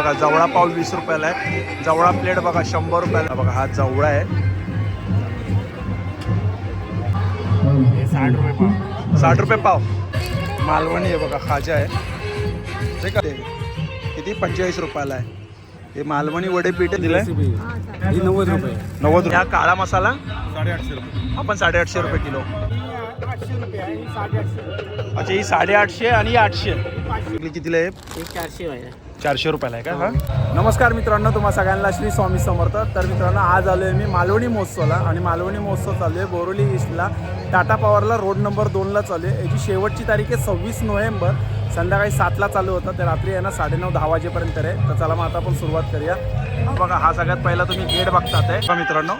बघा जवळा पाव वीस रुपयाला आहे. जवळा प्लेट बघा शंभर रुपयाला बघा हा जवळा आहे. साठ रुपये पाव. साठ रुपये पाव. मालवणी आहे बघा खाजा आहे. ते का ते किती? पंचेचाळीस रुपयाला आहे. हे मालवणी वडे पीठ दिलंय. ही नव्वद रुपये. नव्वद रुपये. हा काळा मसाला? साडेआठशे रुपये. आपण साडेआठशे रुपये किलो. आठशे रुपये आहे साडेआठशे. रुपये अच्छा ही साडेआठशे आणि आठशे. कितीला आहे चारशे चारशे रुपयाला आहे का? हा? नमस्कार मित्रांनो तुम्हा सगळ्यांना श्री स्वामी समर्थ. तर मित्रांनो आज आलो आहे मी मालवणी महोत्सवला आणि मालवणी महोत्सव चालू आहे बोरोली ईस्टला टाटा पॉवरला रोड नंबर दोनला चालू आहे. याची शेवटची तारीख आहे सव्वीस नोव्हेंबर. संध्याकाळी सातला चालू होतं तर रात्री आहे ना साडेनऊ दहा वाजेपर्यंत आहे. तर चला मग आता आपण सुरुवात करूया. बघा हा सगळ्यात पहिला तुम्ही गेट बघतात आहे. मित्रांनो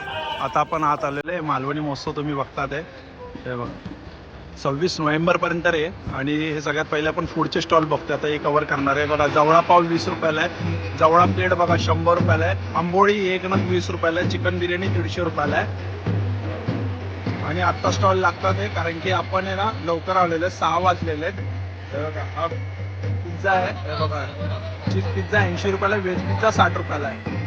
आता आपण आत आलेलो आहे. मालवणी महोत्सव तुम्ही बघतात आहे. हे बघा. सव्वीस नोव्हेंबरपर्यंत आहे आणि हे सगळ्यात पहिले आपण फूडचे स्टॉल बघतो आता हे कव्हर करणार आहे. बघा जवळा पाव वीस रुपयाला आहे. जवळा प्लेट बघा शंभर रुपयाला आहे. आंबोळी एक नग वीस रुपयाला आहे. चिकन बिर्याणी दीडशे रुपयाला आहे. आणि आत्ता स्टॉल लागतात आहे कारण की आपण आहे ना लवकर आलेले आहे, सहा वाजलेले आहेत. बघा हा पिझ्झा आहे. बघा चीज पिझ्झा ऐंशी रुपयाला व्हेज पिझ्झा साठ रुपयाला आहे.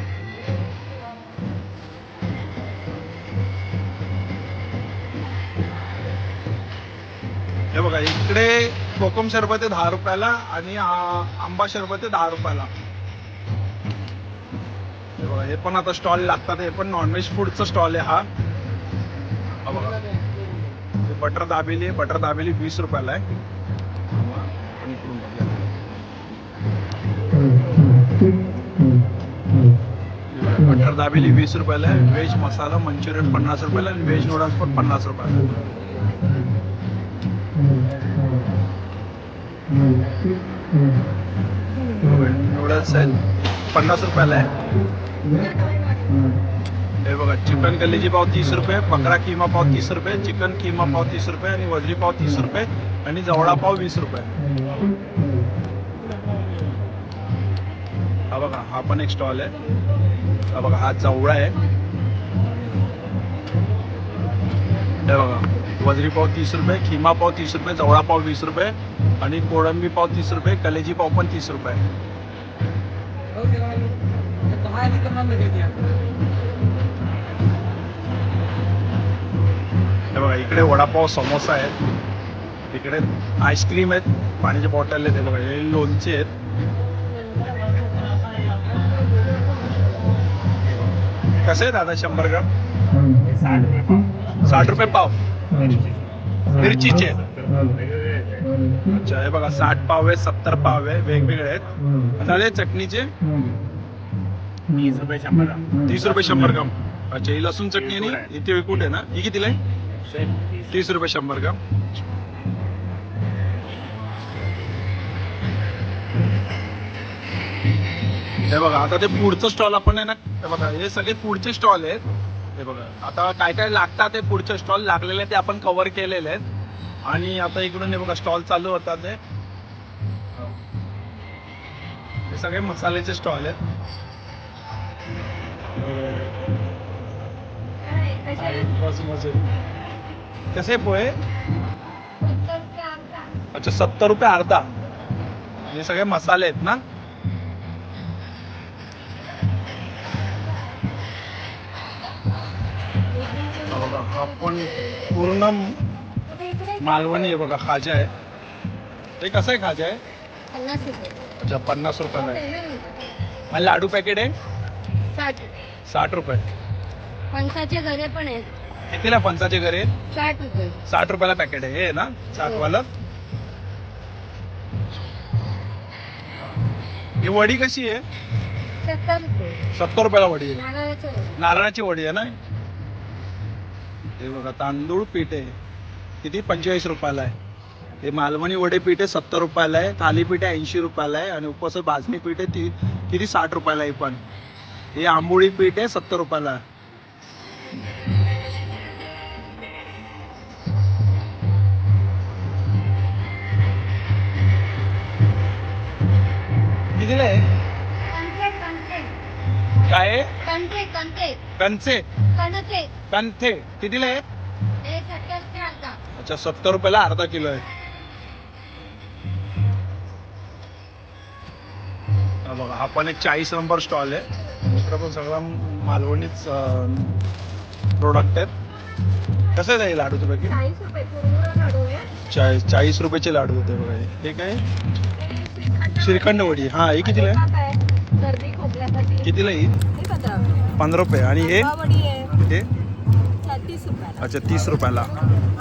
हे बघा इकडे कोकम सरबत आहे दहा रुपयाला आणि आंबा सरबत आहे दहा रुपयाला. हे बघा हे पण आता स्टॉल लागतात हे पण नॉनव्हेज फूडचा स्टॉल आहे हा. बघा. बटर दाबेली आहे बटर दाबेली वीस रुपयाला आहे. बटर दाबेली वीस रुपयाला आहे व्हेज मसाला मंचुरियन पन्नास रुपयाला आणि व्हेज नूडल्स पण पन्नास रुपयाला आहेत पन्नास रुपयाला आहे. हे बघा चिकन कलेजी पाव तीस रुपये बकरा किमा पाव तीस रुपये चिकन किमा पाव तीस रुपये आणि वजरी पाव तीस रुपये आणि जवळा पाव वीस रुपये. हा बघा हा पण एक स्टॉल आहे. हा बघा हा जवळा आहे. हे बघा वजरी पाव तीस रुपये खिमा पाव तीस रुपये जवळा पाव वीस रुपये आणि कोळंबी पाव तीस रुपये कलेजी पाव पण तीस रुपये. हे बघा इकडे वडापाव समोसा आहेत. इकडे आईस्क्रीम आहेत पाण्याचे बॉटल आहेत. हे बघा हे लोणचे आहेत. कसे आहे दादा शंभर ग्राम? साठ रुपये पाव. साठ रुपये पाव मिरचीचे आहेत. अच्छा हे बघा साठ पाव आहे सत्तर पाव आहे वेगवेगळे आहेत. झाले चटणीचे. तीस रुपये शंभर ग्राम. तीस रुपये शंभर ग्राम. अच्छा ही लसूण चटणी आणि इथे कुठे ना? ही कितीला आहे? तीस. रुपये शंभर ग्राम. हे बघा आता ते पुढचं स्टॉल आपण आहे ना हे बघा हे सगळे पुढचे स्टॉल आहेत. हे बघा आता काय काय लागतात ते पुढचे स्टॉल लागलेले ते आपण कव्हर केलेले आहेत. आणि आता इकडून हे बघा स्टॉल चालू होतात ते. हे सगळे मसाल्याचे स्टॉल आहेत. कसे पोहे? अच्छा सत्तर रुपये अर्धा. हे सगळे मसाले आहेत ना? हा बघा, हा पण पूर्ण मालवणी आहे बघा खाजा आहे. ते कसं आहे खाजा आहे? अच्छा पन्नास रुपयाला आहे. लाडू पॅकेट आहे? साठ रुपये. फणसाचे घरे पण आहेत. कितीला फणसाचे घरे साठ रुपये. साठ रुपयाला पॅकेट आहे हे ना? साठवालं? ही वडी कशी आहे? सत्तर रुपये. सत्तर रुपयाला वडी आहे. नारळाचं आहे. नारळाची वडी आहे ना? हे बघा तांदूळ पीठ आहे. किती? पंचेचाळीस रुपयाला आहे. हे मालवणी वडे पीठ आहे सत्तर रुपयाला आहे. थालीपीठ आहे ऐंशी रुपयाला आहे. आणि उपवास भाजणी पीठ आहे ती किती? साठ रुपयाला आहे पण. हे आंबोळी पीठ आहे सत्तर रुपयाला. कितीला आहे काय? आहे कणके कणके कणचे कणके कणथे. कितीला आहे हे सत्तर ते अर्धा. अच्छा सत्तर रुपयाला अर्धा किलो आहे. हा हा बघा हा पण एक चाळीस नंबर स्टॉल आहे. पण सगळा मालवणीच प्रोडक्ट आहेत कसं आहे लाडूचं पॅकेट चाळीस चाळीस चाळीस रुपयाचे लाडू होते बघा हे. काय? श्रीखंड वडी. हा हे कितीला आहे? कितीला ही? हे पंधरा रुपये. आणि हे? हे? अच्छा तीस रुपयाला.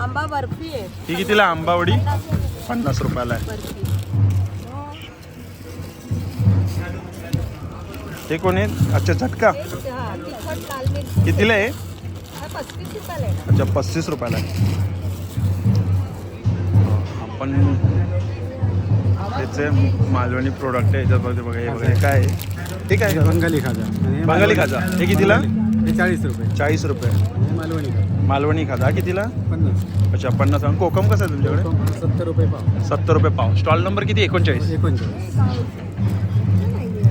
आंबा बर्फी आहे. ही कितीला? आंबावडी पन्नास रुपयाला आहे. हे कोण आहे अच्छा झटका. कितीला आहे? अच्छा पस्तीस रुपयाला आहे. आपण त्याचे मालवणी प्रोडक्ट आहे याच्यात बघा बघा हे बघा हे काय आहे? हे काय? आहे? बंगाली खाजा. बंगाली खाजा. हे कितीला? चाळीस रुपये. चाळीस रुपये. मालवणी खाजा. मालवणी खाजा. कितीला? पन्नास. अच्छा पन्नास. कोकम कसं आहे तुमच्याकडे? सत्तर रुपये पाव. सत्तर रुपये पाव. स्टॉल नंबर किती एकोणचाळीस. एकोणचाळीस.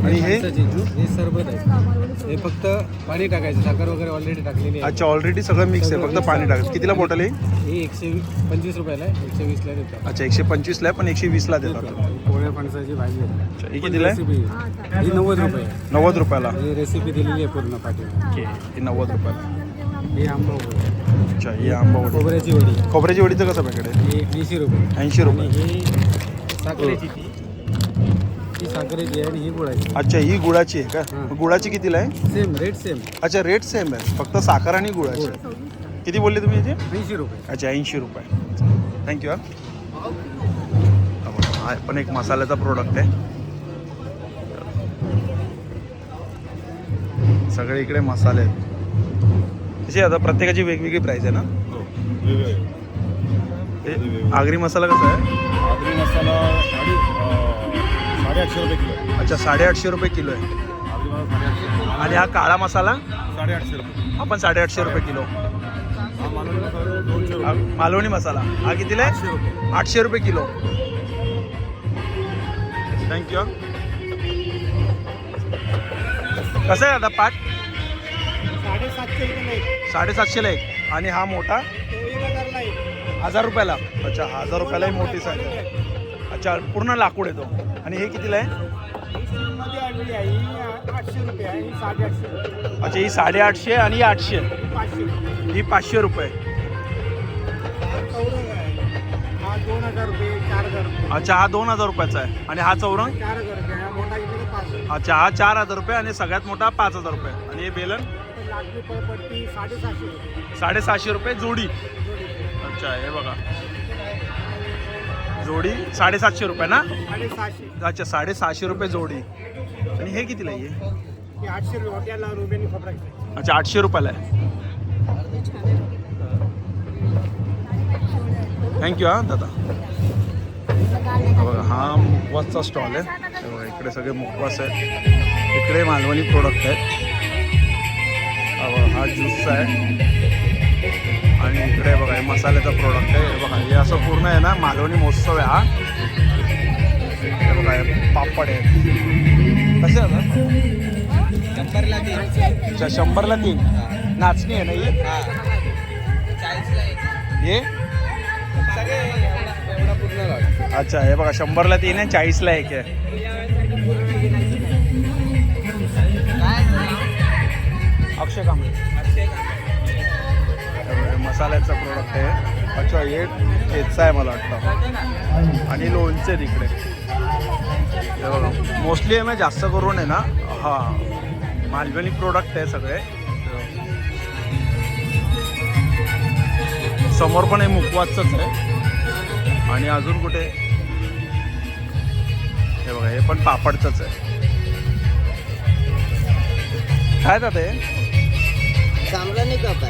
आणि हे? हे सरबत आहे हे फक्त पाणी टाकायचं. साखर वगैरे ऑलरेडी टाकलेली आहे. अच्छा ऑलरेडी सगळं मिक्स आहे. फक्त पाणी टाकायचं. कितीला बॉटल आहे? हे एकशे वीस पंचवीस रुपयाला आहे. एकशे वीसला देतात. अच्छा एकशे पंचवीसला आहे पण एकशे वीसला देतात. पोळ्या फणसाची भाजी आहे. अच्छा ही कितीला आहे? ही नव्वद रुपये. नव्वद रुपयाला. ही रेसिपी दिलेली आहे पूर्ण पाठी. ओके ही नव्वद रुपयाला. ही आंबा. अच्छा ही आंबा वडी. खोबऱ्याची वडी. खोबऱ्याची वडीचं कसं पॅकेट आहे? ऐंशी रुपये. ऐंशी रुपये. ही साखरेची ही साखरेची आहे आणि ही गुळाची अच्छा ही गुळाची आहे का. गुळाची कितीला आहे? Same rate same. अच्छा रेट सेम आहे. फक्त साखर आणि गुळाची आहे. किती बोलले तुम्ही याचे? ऐंशी रुपये. अच्छा ऐंशी रुपये. थँक्यू हा. हा पण एक मसाल्याचा प्रोडक्ट आहे. सगळे इकडे मसाले आहेत. आता प्रत्येकाची वेगवेगळी प्राइस आहे ना? हे आगरी मसाला कसा आहे? आगरी मसाला साडेआठशे रुपये किलो. अच्छा साडेआठशे रुपये किलो आहे. साडेआठशे आणि हा काळा मसाला? साडेआठशे रुपये हा पण साडेआठशे रुपये किलो. हा मालवणी मसाला दोनशे हा रुपये मालवणी मसाला. हा कितीला आहे? आठशे रुपये. किलो. थँक्यू कसं आहे आता पाट साडेसातशे रुपये साडेसातशेला एक. आणि हा मोठा? हजार रुपयाला. अच्छा हजार रुपयाला ही मोठी साईज आहे. अच्छा पूर्ण लाकूड येतो आणि हे कितीला आहे? अच्छा ही साडेआठशे आणि ही आठशे. ही पाचशे रुपये. अच्छा हा दोन हजार रुपयाचा आहे. आणि हा चौरंग? हा अच्छा हा चार हजार रुपये आणि सगळ्यात मोठा पाच हजार रुपये. आणि हे बेलन? साडेसहाशे रुपये. जोडी. अच्छा हे बघा. जोडी साडेसातशे रुपये ना? साडेसहाशे. अच्छा साडेसहाशे रुपये जोडी. आणि हे कितीला आहे? आठशे रुपये अच्छा आठशे रुपयाला आहे. थँक्यू हा दादा. हा बघा हा मुखवासचा स्टॉल आहे. हे बघा इकडे सगळे मुखवास आहेत. इकडे मालवणी प्रोडक्ट आहेत. हा हा ज्यूसचा आहे. आणि इकडे बघा हे मसाल्याचा प्रोडक्ट आहे. हे बघा हे असं पूर्ण आहे ना मालवणी महोत्सव आहे हा. हे बघा पापड आहे कसे अच्छा शंभरला तीन. नाचणी आहे ना ही? हे. अच्छा हे बघा शंभरला तीन आहे चाळीसला एक आहे. अक्षय कांबळे. मसाल्याचा प्रोडक्ट आहे. अच्छा हे ठेचा आहे मला वाटतं. आणि लोणचे तिकडे. हे बघा मोस्टली आहे ना जास्त करून आहे ना हा मालवणी प्रोडक्ट आहे सगळे. समोर पण हे मुकवाचंच आहे. आणि अजून कुठे? हे बघा हे पण पापडचंच आहे. काय जात चांगलं नाही कप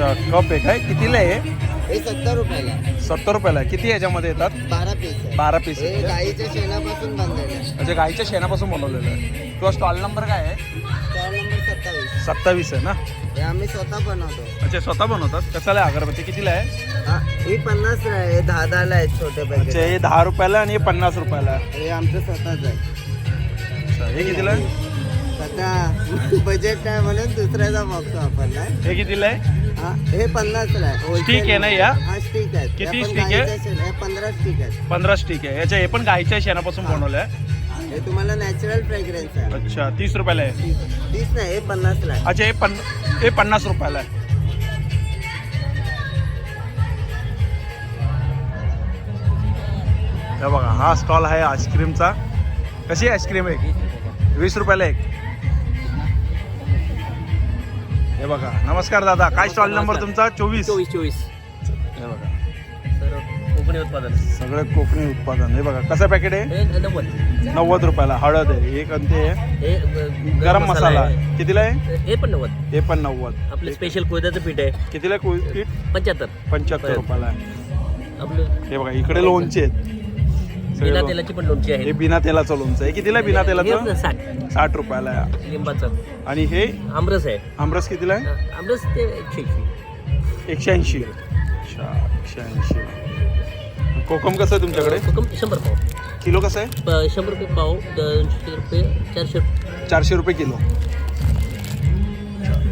आहे कप आहे. काय कितीला आहे हे? सत्तर रुपयाला. आहे. सत्तर रुपयाला आहे. किती याच्यामध्ये येतात? बारा पीस आहे. बारा पीस हे गाईच्या शेणापासून आहे. म्हणजे गाईच्या शेणापासून बनवलेलं आहे. तुझा स्टॉल नंबर काय आहे? स्टॉल नंबर सत्तावीस. सत्तावीस आहे ना? हे आम्ही स्वतः बनवतो. अच्छा स्वतः बनवतात. कशाला आहे? अगरबत्ती कितीला आहे? हा ही पन्नास आहे. हे दहा दहाला आहेत छोटे अच्छा पॅकेट हे दहा रुपयाला आणि हे पन्नास रुपयाला आहे. हे आमचं स्वतःच आहे. अच्छा हे कितीला आहे? सध्या बजेट नाही म्हणून दुसऱ्याचा बघतो आपण हे कितीला आहे? हा हे पन्नासला आहे. Stick आहे ना या? हा स्टिक आहे. किती stick आहे? पंधरा स्टिक आहेत पंधरा स्टिक आहे. याच्या हे पण गाईच्या शेणापासून बनवलं आहे हे तुम्हाला नॅचरल फ्रेग्रन्स आहे. अच्छा तीस रुपयाला आहे. तीस. नाही हे पन्नासला आहे. अच्छा हे पन् हे पन्नास रुपयाला आहे. हे बघा हा स्टॉल आहे आईस्क्रीमचा कशी आईस्क्रीम आहे वीस रुपयाला एक. हे बघा नमस्कार दादा. काय स्टॉल नंबर तुमचा? चोवीस. चोवीस चोवीस. हे बघा. कोकणी उत्पादन. सगळे कोकणी उत्पादन. हे बघा कसं पॅकेट आहे? हे नव्वद. नव्वद रुपयाला. हळद आहे एक आणि ते आहे हे गरम मसाला आहे. आहे. कितीला आहे? हे पण नव्वद. हे पण नव्वद. आपलं स्पेशल कोयद्याचं पीठ आहे. कितीला कोळी पीठ? पंच्याहत्तर. पंच्याहत्तर रुपयाला आहे. आपलं हे बघा इकडे लोणचे आहेत. सगळे बिना तेलाची पण लोणची हे आहे बिना तेलाचं लोणचं आहे. कितीला आहे बिना तेलाचं? साठ. साठ रुपयाला आहे. लिंबाचं. आणि हे आमरस आहे. आमरस कितीला आहे? आमरस ते एकशे एकशे एकशे ऐंशी. अच्छा एकशे ऐंशी. कोकम कसं आहे तुमच्याकडे? कोकम शंभर पाव. किलो कसं आहे? प- शंभर रुपये पाव दोनशे रुपये चारशे चारशे रुपये किलो.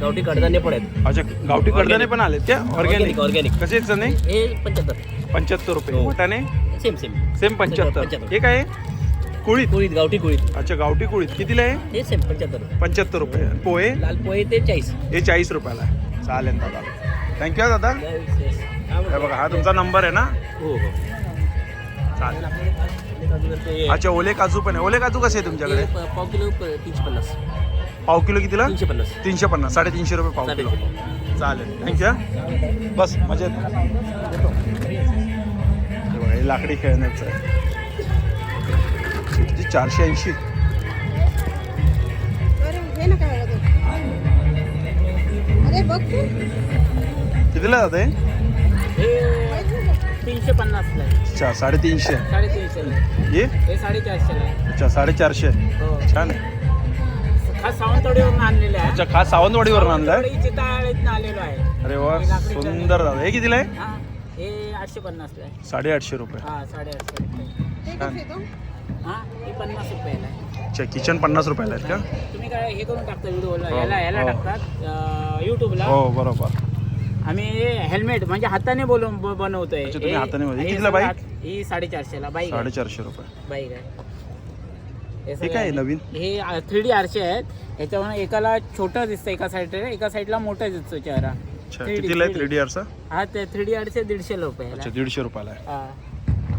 गावठी कडधान्य पण आहेत. अच्छा गावठी कडधाने पण आले त्या? Organic Organic, organic. कसे आहेत चणे हे पंच्याहत्तर. पंच्याहत्तर रुपये. हो. वाटाणे सेम सेम सेम पंच्याहत्तर. पंच्याहत्तर. हे काय आहे? कुळीत? कुळीत गावठी कुळीत. अच्छा गावठी कुळीत. कितीला आहे? हे सेम पंच्याहत्तर पंच्याहत्तर रुपये. पोहे? लाल पोहे ते चाळीस. हे चाळीस रुपयाला आहे. चालेल दादा. थँक्यू दादा. हे बघा हा तुमचा नंबर आहे ना? हो हो. चालेल. अच्छा ओले काजू पण आहे. ओले काजू कसे आहे तुमच्याकडे? पाव किलो तीनशे पन्नास. पाव किलो कितीला? तीनशे पन्नास. तीनशे पन्नास. साडेतीनशे रुपये पाव किलो. चालेल. थँक्यू बस मजेत. हे बघा हे लाकडी खेळण्याचं आहे. किती? चारशे ऐंशी. कितीला जाते? तीनशे पन्नासला आहे. अच्छा साडेतीनशे. साडेतीनशेला आहे. हे हे साडेचारशेला आहे. अच्छा साडेचारशे. हो. छान खास सावंतवाडीवरून आणलेलं आहे. अच्छा खास सावंतवाडीवरून आलेलो आहे. अरे वा सुंदर दादा. हे कितीला आहे? आठशे पन्नासला आहे. साडेआठशे रुपये. हा साडेआठशे रुपये. छान हा हे पन्नास रुपयाला आहे. अच्छा किचन पन्नास रुपयाला आहेत का? तुम्ही काय हे करून टाकता व्हिडिओला? हो, याला याला हो. टाकतात युट्यूबला हो बरोबर. आम्ही हेल्मेट म्हणजे हाताने बोलून ब- बनवतोय. अच्छा, तुम्ही हे- हाताने बनवता. हे कितीला सगळं बाईक? हात- ही साडेचारशेला बाईक आहे. साडेचारशे रुपये. बाईक आहे. हे सगळं आहे. नवीन? हे थ्री डी आरचे आहेत. याच्यावर एकाला छोटा दिसतं एका साईड एका साईडला मोठा दिसतो चेहरा. अच्छा 3D, कितीला आहे 3D. थ्री डी आरचा हा ते थ्री डी आरचे दीडशे रुपयाला. अच्छा दीडशे रुपयाला आहे. हा.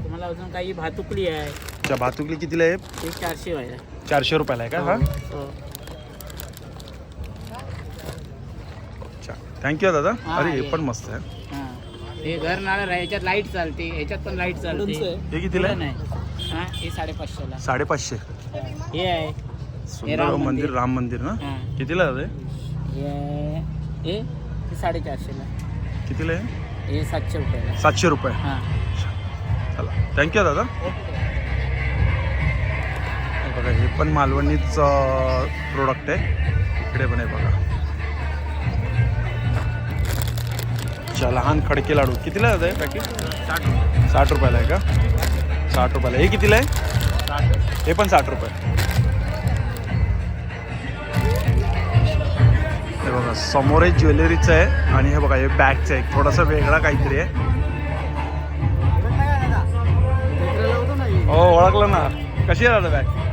तुम्हाला अजून काही भातुकली आहे. अच्छा भातुकली कितीला आहे? चारशे चारशे रुपयाला आहे का? हा. हो. अच्छा. थँक्यू दादा. हा, अरे हे ये. पण मस्त आहे. हा. हे घर आहे याच्यात लाइट चालते. याच्यात पण लाइट चालते. हे कितीला आहे? नाही. हा हे साडेपाचशेला. साडेपाचशे. हे आहे. सुंदर राम मंदिर. मंदिर. राम मंदिर ना? हा. कितीला आहे हे? हे हे साडेचारशेला. कितीला आहे? हे सातशे रुपयाला. सातशे रुपये. हां. चला. थँक्यू दादा. हे बघा हे पण मालवणीच प्रोडक्ट आहे. इकडे पण आहे बघा. अच्छा लहान खडके लाडू. कितीला आहे पॅकेट साठ साठ रुपयाला आहे का? साठ रुपयाला. हे कितीला आहे? हे पण साठ रुपये. हे बघा समोर हे ज्वेलरीचं आहे आणि हे बघा हे बॅगचं आहे. थोडासा वेगळा काहीतरी आहे. हो ओळखलं ना. कशी आहे दादा बॅग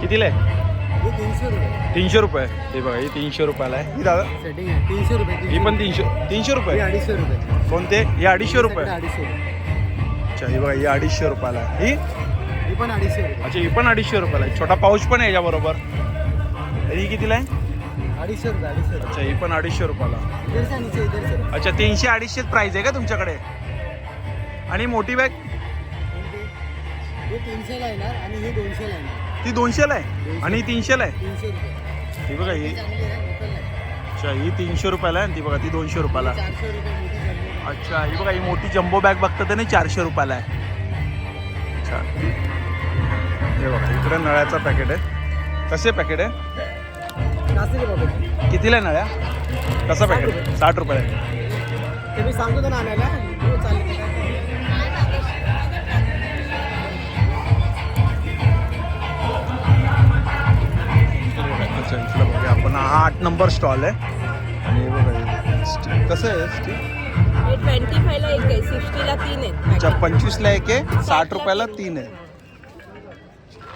कितीला आहे? तीनशे रुपये. तीनशे रुपये. हे बघा ही तीनशे रुपयाला आहे. ही दादा? सेटिंग आहे. तीनशे रुपये ही पण तीनशे तीनशे रुपये? अडीचशे रुपये. कोणते? हे अडीचशे रुपये. अडीचशे रुपये. अच्छा ही बघा ही अडीचशे रुपयाला आहे. ही? ही पण अडीचशे रुपये. अच्छा ही पण अडीचशे रुपयाला आहे. छोटा पाऊच पण आहे याच्याबरोबर तर ही कितीला आहे? अडीचशे रुपये अडीचशे रुपये. अच्छा ही पण अडीचशे रुपयाला. इधर से नीचे इधर से अच्छा तीनशे अडीचशेच प्राईस आहे का तुमच्याकडे? आणि मोठी बॅग हे तीनशेला येणार आणि हे दोनशेला येणार. ती दोनशेला आहे. आणि ही तीनशेला आहे. तीनशे रुपये. ही बघा ही चांगली आहे लोकल आहे अच्छा ही तीनशे रुपयाला आहे आणि ती बघा ती दोनशे रुपयाला. आहे. चारशे रुपये मोठी चांगली आहे. अच्छा ही बघा ही मोठी जम्बो बॅग बघता त्याने चारशे रुपयाला आहे. अच्छा. हे बघा इकडे नळ्याचा पॅकेट आहे. कसे पॅकेट आहे? बाबा कितीला आहे नळ्या? कसा पॅकेट साठ रुपये. आहे. ते मी सांगतो ना आणायला. अच्छा बघूया. आपण हा आठ नंबर स्टॉल आहे. आणि बघा स्टिक कसं आहे स्टिक ट्वेंटी फायला एक आहे सिक्स्टीला तीन आहेत अच्छा packet. पंचवीसला एक आहे साठ रुपयाला तीन आहे.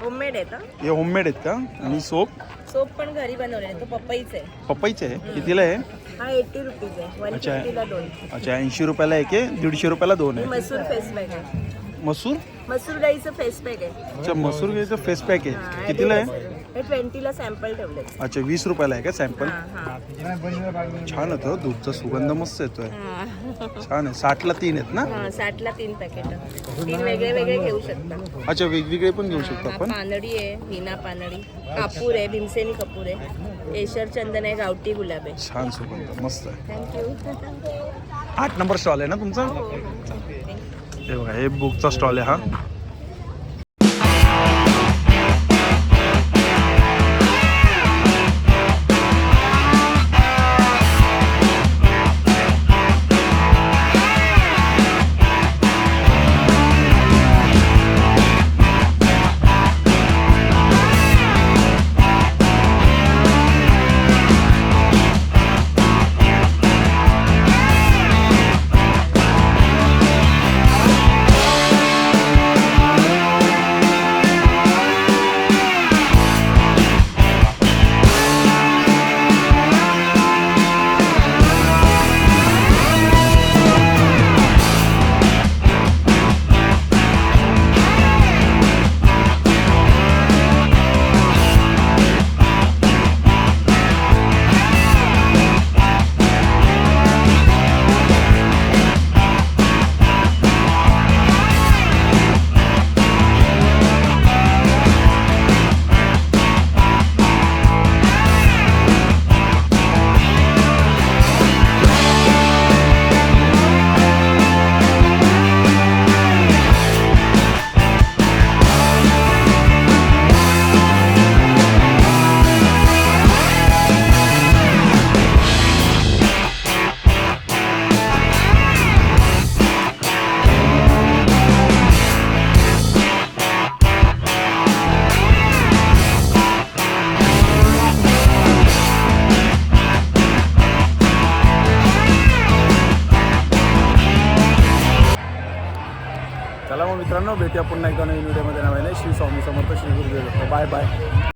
होममेड आहे. तर हे? होममेड आहेत का? आणि सोप? सोप पण घरी बनवले तो पपईच आहे. पपईचे आहे? कितीला आहे? हा एटी रुपीज आहे. वन अच्छा. फिफ्टीला दोन. अच्छा ऐंशी रुपयाला एक आहे दीडशे रुपयाला दोन हे आहे. मसूर फेस पॅक आहे. मसूर? मसूर डाळीचं फेस पॅक आहे. अच्छा मसूर घ्यायचं फेस पॅक आहे. कितीला आहे? हे ट्वेंटीला सॅम्पल ठेवले अच्छा वीस रुपयाला आहे का सॅम्पल? हा हा. छान होतं दूधचा सुगंध मस्त येतोय. छान आहे. साठला तीन आहेत ना? हा साठला तीन पॅकेट तीन वेगळे वेगळे घेऊ शकता. अच्छा वेगवेगळे पण घेऊ शकतो हा, आपण? पानडी आहे हिना पानडी. कापूर आहे भीमसेनी कपूर आहे. केशर चंदन आहे गावठी गुलाब आहे. छान सुगंध मस्त आहे. थँक्यू आठ नंबर स्टॉल आहे ना तुमचा? हे बघा हे बुकचा स्टॉल आहे हा.